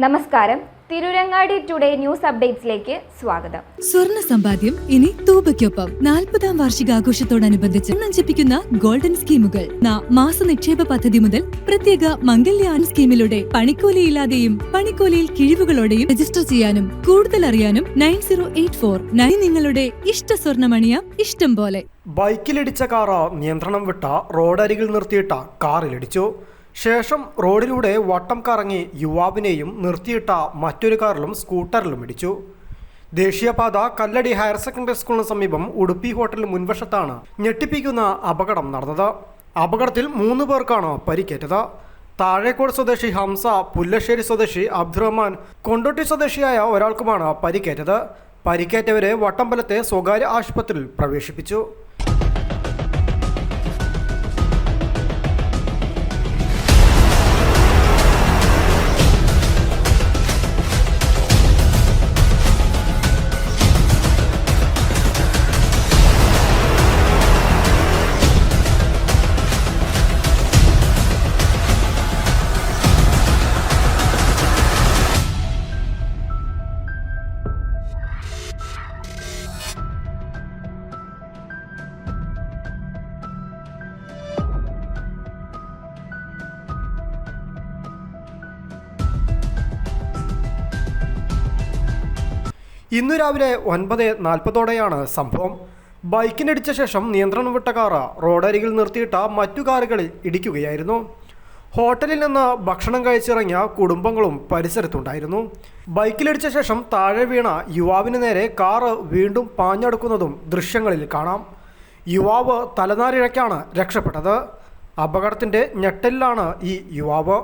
നമസ്കാരം. Tirurangadi today news അപ്ഡേറ്റ്സിലേക്ക് സ്വാഗതം. സ്വർണ സമ്പാദ്യം ഇനി തൂബയ്ക്കൊപ്പം. നാൽപ്പതാം വാർഷികാഘോഷത്തോടനുബന്ധിച്ച് നഞ്ചിപ്പിക്കുന്ന ഗോൾഡൻ സ്കീമുകൾ. ന- മാസ നിക്ഷേപ പദ്ധതി മുതൽ പ്രത്യേക മംഗല്യാൻ സ്കീമിലൂടെ പണിക്കൂലിയില്ലാതെയും പണിക്കൂലിയിൽ കിഴിവുകളോടെയും രജിസ്റ്റർ ചെയ്യാനും കൂടുതൽ അറിയാനും nine zero eight four nine നിങ്ങളുടെ ഇഷ്ട സ്വർണമണിയ ഇഷ്ടം പോലെ. ബൈക്കിലിടിച്ച കാറ നിയന്ത്രണം വിട്ട റോഡരികിൽ നിർത്തിയിട്ട കാറിലിടിച്ചു. ശേഷം റോഡിലൂടെ വട്ടം കറങ്ങി യുവാവിനെയും നിർത്തിയിട്ട മറ്റൊരു കാറിലും സ്കൂട്ടറിലും ഇടിച്ചു. ദേശീയപാത കല്ലടി ഹയർ സെക്കൻഡറി സ്കൂളിന് സമീപം ഉടുപ്പി ഹോട്ടലിന് മുൻവശത്താണ് ഞെട്ടിപ്പിക്കുന്ന അപകടം നടന്നത്. അപകടത്തിൽ മൂന്ന് പേർക്കാണ് പരിക്കേറ്റത്. താഴേക്കോട് സ്വദേശി ഹംസ പുല്ലശ്ശേരി സ്വദേശി അബ്ദുറഹ്മാൻ കൊണ്ടോട്ടി സ്വദേശിയായ ഒരാൾക്കുമാണ് പരിക്കേറ്റത്. പരിക്കേറ്റവരെ വട്ടമ്പലത്തെ സ്വകാര്യ ആശുപത്രിയിൽ പ്രവേശിപ്പിച്ചു. ഇന്നു രാവിലെ ഒൻപത് നാൽപ്പതോടെയാണ് സംഭവം. ബൈക്കിനിടിച്ച ശേഷം നിയന്ത്രണം വിട്ട കാർ റോഡരികിൽ നിർത്തിയിട്ട മറ്റു കാറുകളിൽ ഇടിക്കുകയായിരുന്നു. ഹോട്ടലിൽ നിന്ന് ഭക്ഷണം കഴിച്ചിറങ്ങിയ കുടുംബങ്ങളും പരിസരത്തുണ്ടായിരുന്നു. ബൈക്കിലിടിച്ച ശേഷം താഴെ വീണ യുവാവിന് നേരെ കാറ് വീണ്ടും പാഞ്ഞടുക്കുന്നതും ദൃശ്യങ്ങളിൽ കാണാം. യുവാവ് തലനാരിഴയ്ക്കാണ് രക്ഷപ്പെട്ടത്. അപകടത്തിന്റെ ഞെട്ടലിലാണ് ഈ യുവാവ്.